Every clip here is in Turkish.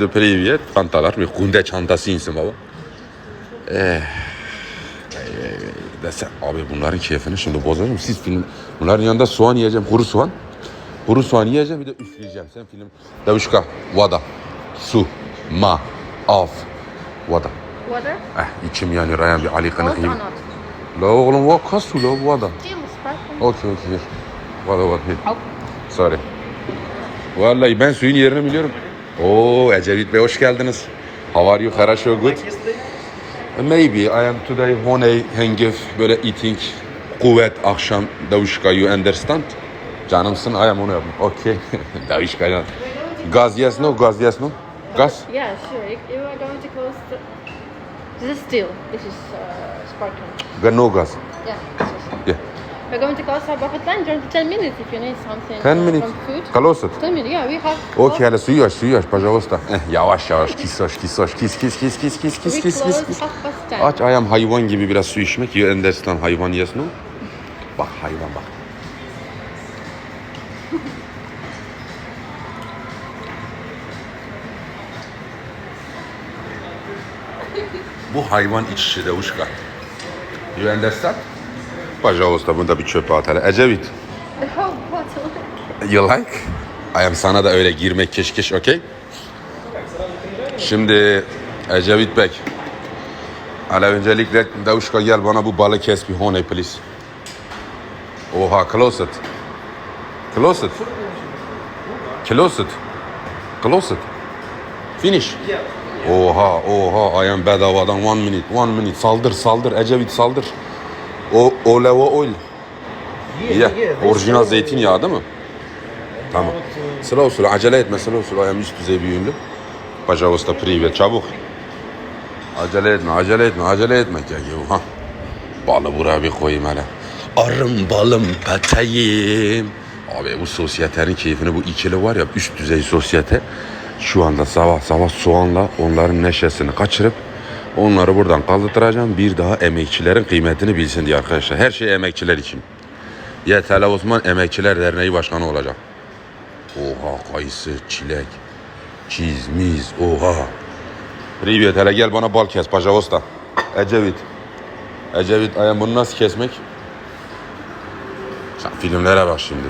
De привет. Çantalar. Bir kunde çantası insin baba. Eh. Desen, abi bunların keyfini şimdi bozacağım. Siz film... Bunların yanında soğan yiyeceğim. Kuru soğan. Kuru soğan yiyeceğim bir de üfleyeceğim. Sen film... Davuşka. Vada. Su. Ma. Af. Vada. Water? Eh içim yani rayan bir Ali Cold kanı or yiyeyim. not? La oğlum o kasu la vada. Jim, sparkling. Okey okey. Vada vada. Al. Sorry. Vallahi ben suyun yerini biliyorum. Oo, Ecevit Bey hoş geldiniz. How are you? Kara so good. Maybe I am today honey hengif böyle eating kuvvet akşam davuşka you understand? Canımsın I am onu yapma. Okay. davuşka ya. Gaz yes no? Gaz yes no? Gaz? Yeah sure. You are going to close the... This is still. This is uh, sparkling. No gas. Yeah. Yeah. We're going to close our buffet line during 10 minutes if you need something 10 uh, minutes. from food. İt. 10 minutes, yeah, we have... Aç suyu aç pajavosta. Eh, yavaş yavaş kis aç kis aç kis kis kis kis kis kis kis kis 10. Aç ayağım hayvan gibi biraz su içmek. You understand hayvan yes no? Bak hayvan bak. Bu hayvan içişi de uşka. You understand? Pajavosta bunu da bir çöpe at hele. You like? I am sana da öyle girmek keşkeş, okey? Şimdi Ecevit Bey. Hala öncelikle Davuşka gel bana bu balı kes bir honey please. Oha close it. Close it. Close it. Close it. Finish. Oha oha I am bedavadan one minute one minute saldır saldır Ecevit saldır. O olive oil. Yeah, orijinal zeytinyağı değil mi? Tamam. Sıra usulü acele etme sıra usulü ayağım üst düzey bir ünlü. Pajavosta privet çabuk. Acele etme acele etme acele etme. Gel gel ha. Balı buraya bir koyayım hele. Arım balım peteğim. Abi bu sosyetenin keyfini bu ikili var ya üst düzey sosyete. Şu anda sabah sabah soğanla onların neşesini kaçırıp onları buradan kaldıracağım. Bir daha emekçilerin kıymetini bilsin diye arkadaşlar. Her şey emekçiler için. YTL Osman Emekçiler Derneği Başkanı olacak. Oha kayısı, çilek, çiz, miz, oha. Riviyet hele gel bana bal kes Pajavosta. Ecevit. Ecevit ayağım bunu nasıl kesmek? Sen filmlere bak şimdi.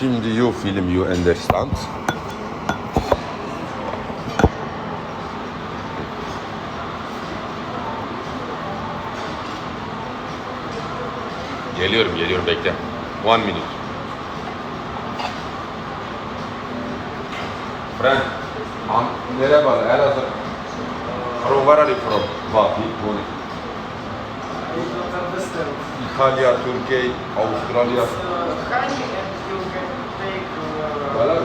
Şimdi you film you understand. Geliyorum geliyorum bekle. One minute. Friend, am merhaba, Elazığ. From where are you from? Bak, Boni. İtalya, Türkiye, Avustralya. Uh, Belarus.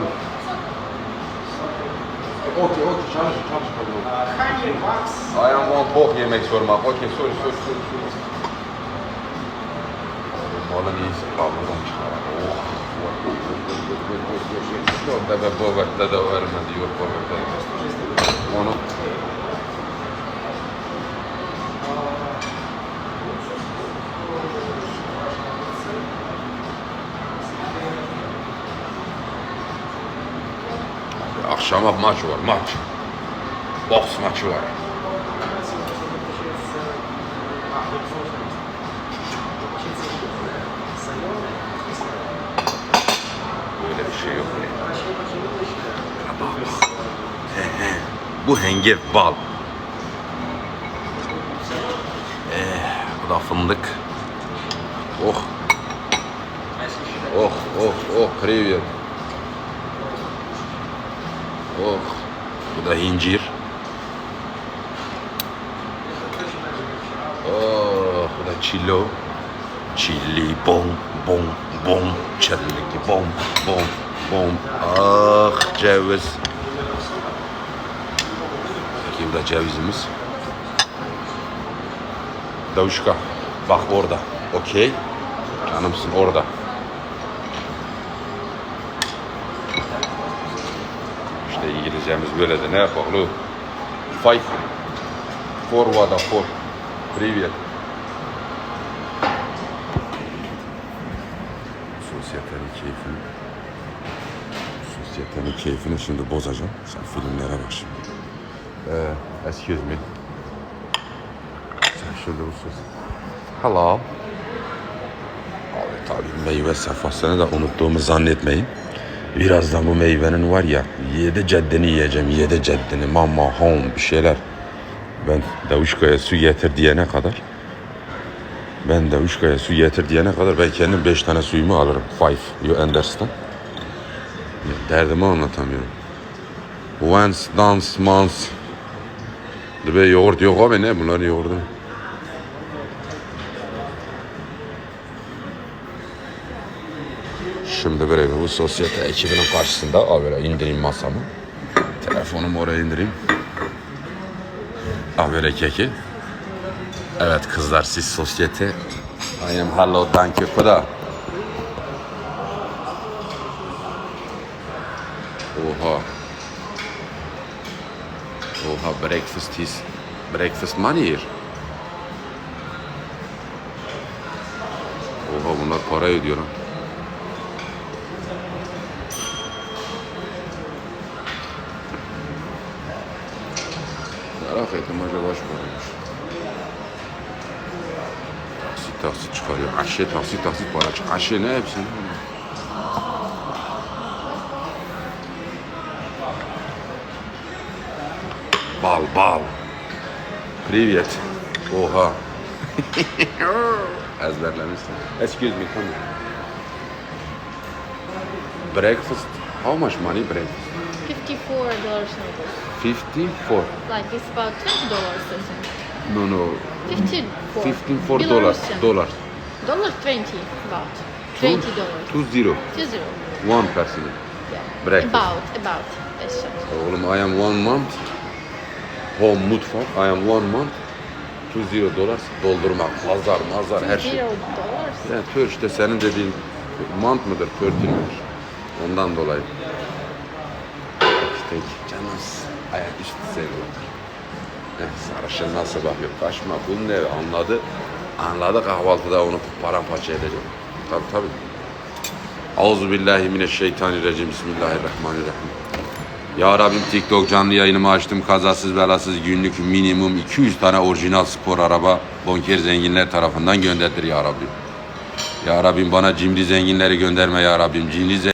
Okey, okey, çalış, çalış. wax. I am one bok yemek sormak. Okey, sorry, sorry, sorry, sorry. Çıkar. Oh. Yok deve bovette de vermedi, yok bovette. Onu Akşama maç var, maç. Boks maçı var. şey yok. Bak, bak. He, he. Bu hengef bal. Eh, bu da fındık. Oh. Oh, oh, oh, привет. Oh. Bu da incir. Oh, bu da çilo. Çili bom bom bom. Çellik bom bom bom. Ah ceviz. Peki bu da cevizimiz. Davuşka. Bak orada. Okey. Canımsın orada. İşte İngilizcemiz böyle de ne yapalım? Five. Four vada four. Привет. Sosyetenin keyfini. Sosyete Senin keyfini şimdi bozacağım. Sen filmlere bak şimdi. Ee, excuse me. Sen şurada usul. Hello. Abi tabii meyve sefasını da unuttuğumu zannetmeyin. Birazdan bu meyvenin var ya yedi ceddini yiyeceğim. Yedi ceddini. Mama home bir şeyler. Ben Davuşka'ya su getir diyene kadar ben Davuşka'ya su getir diyene kadar ben kendim beş tane suyumu alırım. Five. You understand? Derdimi anlatamıyorum. Once, dance, month. Be yoğurt yok abi ne bunların yoğurdu. Şimdi böyle bu sosyete ekibinin karşısında abi böyle indireyim masamı. Telefonumu oraya indireyim. Ah böyle keki. Evet kızlar siz sosyete. I am hello thank you for that. Oha. Oha breakfast is breakfast money here. Oha bunlar para ödüyor lan. Merak ettim acaba kaç paraymış. Taksit taksit çıkarıyor. Aşe taksit taksit para çık. Aşe ne hepsi? Bal bal. Привет. Oha. Ezberlemişsin. Excuse me, come here. Breakfast. How much money breakfast? Fifty-four dollars noodles. 54. Like it's about twenty dollars something. No no. Fifty-four. 54 dollars. Belarusian. Dollar. Dollar twenty about. Twenty dollars. Two zero. Two zero. One person. Yeah. Breakfast. About about. That's right. Oğlum I am one month. Home mutfak. I am one month. Two zero dollars. Doldurmak. Pazar mazar her şey. Yani tür işte senin dediğin mant mıdır, törtün müdür? Ondan dolayı. İşte canımız ayak üstü seviyor. Eh, sarışın nasıl bakıyor? Kaçma bunu ne anladı. Anladı kahvaltıda onu paramparça edecek. Tabii tabii. Euzubillahimineşşeytanirracim. Bismillahirrahmanirrahim. Ya Rabbim TikTok canlı yayınımı açtım. Kazasız belasız günlük minimum 200 tane orijinal spor araba bonker zenginler tarafından gönderdir ya Rabbim. Ya Rabbim bana cimri zenginleri gönderme ya Rabbim. Cimri